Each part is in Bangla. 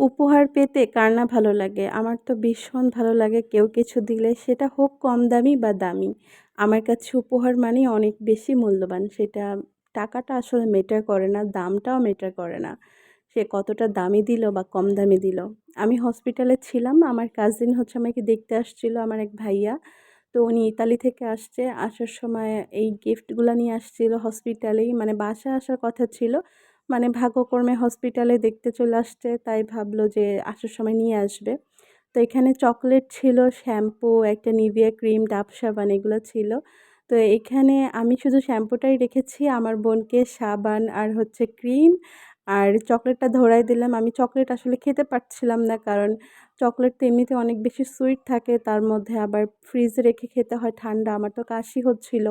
উপহার পেতে কার না ভালো লাগে? আমার তো ভীষণ ভালো লাগে কেউ কিছু দিলে, সেটা হোক কম দামি বা দামি। আমার কাছে উপহার মানেই অনেক বেশি মূল্যবান। সেটা টাকাটা আসলে মেটার করে না, দামটাও মেটার করে না। সে কতটা দামি দিল বা কম দামি দিল। আমি হসপিটালে ছিলাম, আমার কাজিন হচ্ছে আমাকে দেখতে আসছিল, আমার এক ভাইয়া। তো উনি ইতালি থেকে আসছে, আসার সময় এই গিফটগুলো নিয়ে আসছিল হসপিটালেই মানে বাসায় আসার কথা ছিল। মানে ভাগ্যকর্মে হসপিটালে দেখতে চলে আসছে, তাই ভাবলো যে আসার সময় নিয়ে আসবে। তো এখানে চকলেট ছিল শ্যাম্পু একটা নিভিয়া ক্রিম ডাব সাবান এগুলো ছিল। তো এখানে আমি শুধু শ্যাম্পুটাই রেখেছি, আমার বোনকে সাবান আর হচ্ছে ক্রিম আর চকলেটটা ধরাই দিলাম। আমি চকলেট আসলে খেতে পারছিলাম না কারণ চকলেট তো এমনিতে অনেক বেশি সুইট থাকে, তার মধ্যে আবার ফ্রিজে রেখে খেতে হয়, ঠান্ডা, আমার তো কাশি হচ্ছিল।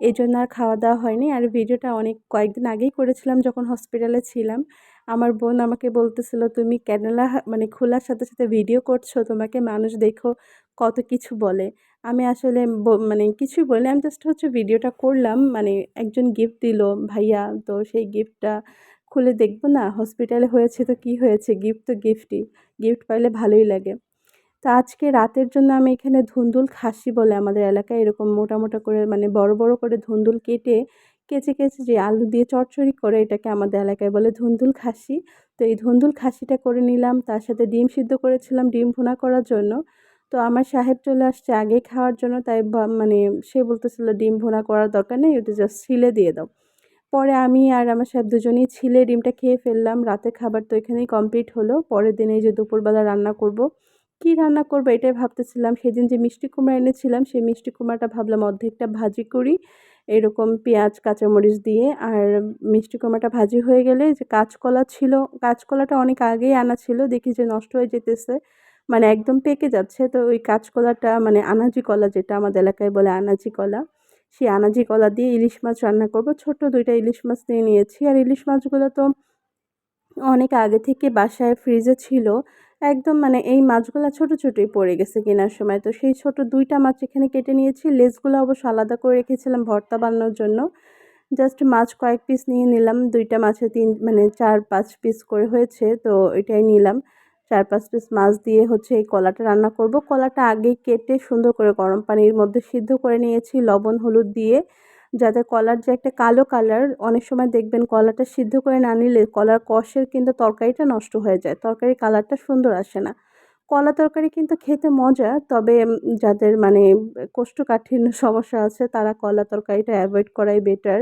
এই জন্য আর খাওয়া দাওয়া হয়নি। আর ভিডিওটা অনেক, কয়েকদিন আগেই করেছিলাম যখন হসপিটালে ছিলাম। আমার বোন আমাকে বলতেছিল, তুমি ক্যানেলা মানে খোলার সাথে সাথে ভিডিও করছ, তোমাকে মানুষ দেখো কত কিছু বলে। আমি আসলে মানে কিছুই বলি আমি জাস্ট হচ্ছে ভিডিওটা করলাম। মানে একজন গিফট দিল, ভাইয়া, তো সেই গিফটটা খুলে দেখব না? হসপিটালে হয়েছে তো কি হয়েছে? গিফট তো গিফটই গিফট পাইলে ভালোই লাগে। তো আজকে রাতের জন্য আমি এখানে ধুন্দুল খাসি বলে আমাদের এলাকায় এরকম মোটা মোটা করে মানে বড় বড় করে ধুন্দুল কেটে, কেচে কেচে যে আলু দিয়ে চটচড়ি করে এটাকে আমাদের এলাকায় বলে ধুন্দুল খাসি। তো এই ধুন্দুল খাসিটা করে নিলাম, তার সাথে ডিম সিদ্ধ করেছিলাম ডিম ভুনা করার জন্য। তো আমার সাহেব চলে আসছে আগে খাওয়ার জন্য, তাই মানে সে বলতেছিল ডিম ভুনা করার দরকার নেই, ওটা জাস্ট ছিলে দিয়ে দাও। পরে আমি আর আমার সাহেব দুজনেই ছিলে ডিমটা খেয়ে ফেললাম রাতে খাবার তো এখানেই কমপ্লিট হলো, পরের দিনে যে দুপুরবেলা রান্না করব কি রান্না করব এটাই ভাবতেছিলাম। সেদিন যে মিষ্টি কুমড়া এনেছিলাম, সেই মিষ্টি কুমড়াটা ভাবলাম অর্ধেকটা ভাজি করি। এরকম পেঁয়াজ, কাঁচামরিচ দিয়ে। আর মিষ্টি কুমড়াটা ভাজি হয়ে গেলে যে কাঁচকলা ছিল, কাঁচকলাটা অনেক আগেই আনা ছিল, দেখি যে নষ্ট হয়ে যেতেছে। মানে একদম পেকে যাচ্ছে। তো ওই কাঁচকলাটা মানে আনাজি কলা যেটা আমাদের এলাকায় বলে আনাজি কলা, সেই আনাজি কলা দিয়ে ইলিশ মাছ রান্না করব। ছোট দুইটা ইলিশ মাছ নিয়ে নিয়েছি। আর ইলিশ মাছগুলো তো অনেক আগে থেকে বাসায় ফ্রিজে ছিল। একদম মানে এই মাছগুলো ছোট ছোটই পড়ে গেছে কেনার সময়। তো সেই ছোট দুইটা মাছ এখানে কেটে নিয়েছি। লেজগুলো অবশ্য আলাদা করে রেখেছিলাম ভর্তা বানানোর জন্য। জাস্ট মাছ কয়েক পিস নিয়ে নিলাম। দুইটা মাছে তিন মানে চার, পাঁচ পিস করে হয়েছে। তো এটাই নিলাম। চার, পাঁচ পিস মাছ দিয়ে হচ্ছে এই কলাটা রান্না করব। কলাটা আগে কেটে সুন্দর করে গরম পানির মধ্যে সিদ্ধ করে নিয়েছি। লবণ, হলুদ দিয়ে যাতে কলার যে একটা কালো কালার, অনেক সময় দেখবেন কলাটা সিদ্ধ করে না নিলে কলার কষের কিন্তু তরকারিটা নষ্ট হয়ে যায়, তরকারি কালারটা সুন্দর আসে না। কলা তরকারি কিন্তু খেতে মজা, তবে যাদের মানে কোষ্ঠকাঠিন্য সমস্যা আছে, তারা কলা তরকারিটা অ্যাভয়েড করাই বেটার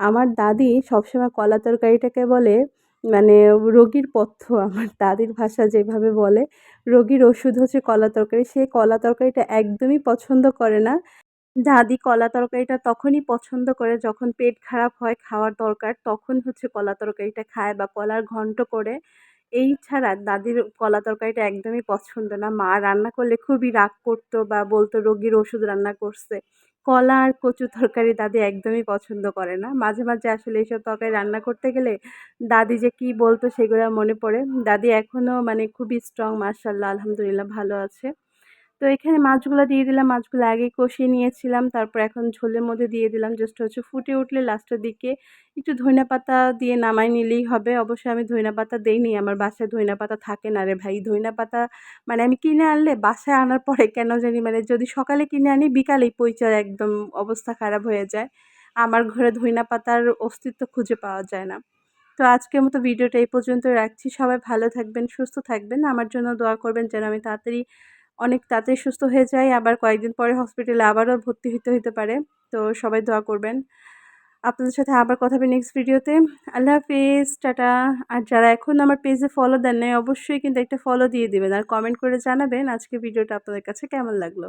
আমার দাদি সবসময় কলা তরকারিটাকে বলে মানে রোগীর পথ্য, আমার দাদির ভাষা যেভাবে বলে, রোগীর ওষুধ হচ্ছে কলা তরকারি, সে কলা তরকারিটা একদমই পছন্দ করে না। দাদি কলা তরকারিটা তখনই পছন্দ করে যখন পেট খারাপ হয় খাওয়ার দরকার, তখন হচ্ছে কলা তরকারিটা খায় বা কলার ঘন্ট করে। এই ছাড়া দাদির কলা তরকারিটা একদমই পছন্দ না। মা রান্না করলে খুবই রাগ করতো বা বলতো, রোগীর ওষুধ রান্না করছে। কলা আর কচু তরকারি দাদি একদমই পছন্দ করে না। মাঝে মাঝে আসলে এইসব তরকারি রান্না করতে গেলে দাদি যে কি বলতো সেগুলো মনে পড়ে। দাদি এখনও মানে খুবই স্ট্রং মার্শাল্লাহ আলহামদুলিল্লাহ ভালো আছে। তো এখানে মাছগুলো দিয়ে দিলাম, মাছগুলো আগে কষিয়ে নিয়েছিলাম, তারপর এখন ঝোলের মধ্যে দিয়ে দিলাম জাস্ট হচ্ছে ফুটে উঠলে লাস্টের দিকে একটু ধইনা পাতা দিয়ে নামাই নিলেই হবে, অবশ্যই আমি ধইনা পাতা দেইনি, আমার বাসায় ধইনা পাতা থাকে না রে ভাই, ধইনা পাতা মানে আমি কিনে আনলে বাসায় আনার পরে কেন জানি মানে যদি সকালে কিনে আনি বিকালেই পইচার একদম অবস্থা খারাপ হয়ে যায়, আমার ঘরে ধইনা পাতার অস্তিত্ব খুঁজে পাওয়া যায় না। তো আজকের মতো ভিডিওটা এই পর্যন্ত রাখছি, সবাই ভালো থাকবেন, সুস্থ থাকবেন, আমার জন্য দোয়া করবেন যেন আমি তাড়াতাড়ি অনেক তাড়াতাড়ি সুস্থ হয়ে যায়, আবার কয়েকদিন পরে হসপিটালে আবারও ভর্তি হতে হতে পারে। তো সবাই দোয়া করবেন। আপনাদের সাথে আবার কথা হবে নেক্সট ভিডিওতে আল্লাহ হাফিজ, টাটা। আর যারা এখন আমার পেজে ফলো দেন নাই অবশ্যই কিন্তু একটা ফলো দিয়ে দেবেন। আর কমেন্ট করে জানাবেন আজকে ভিডিওটা আপনাদের কাছে কেমন লাগল।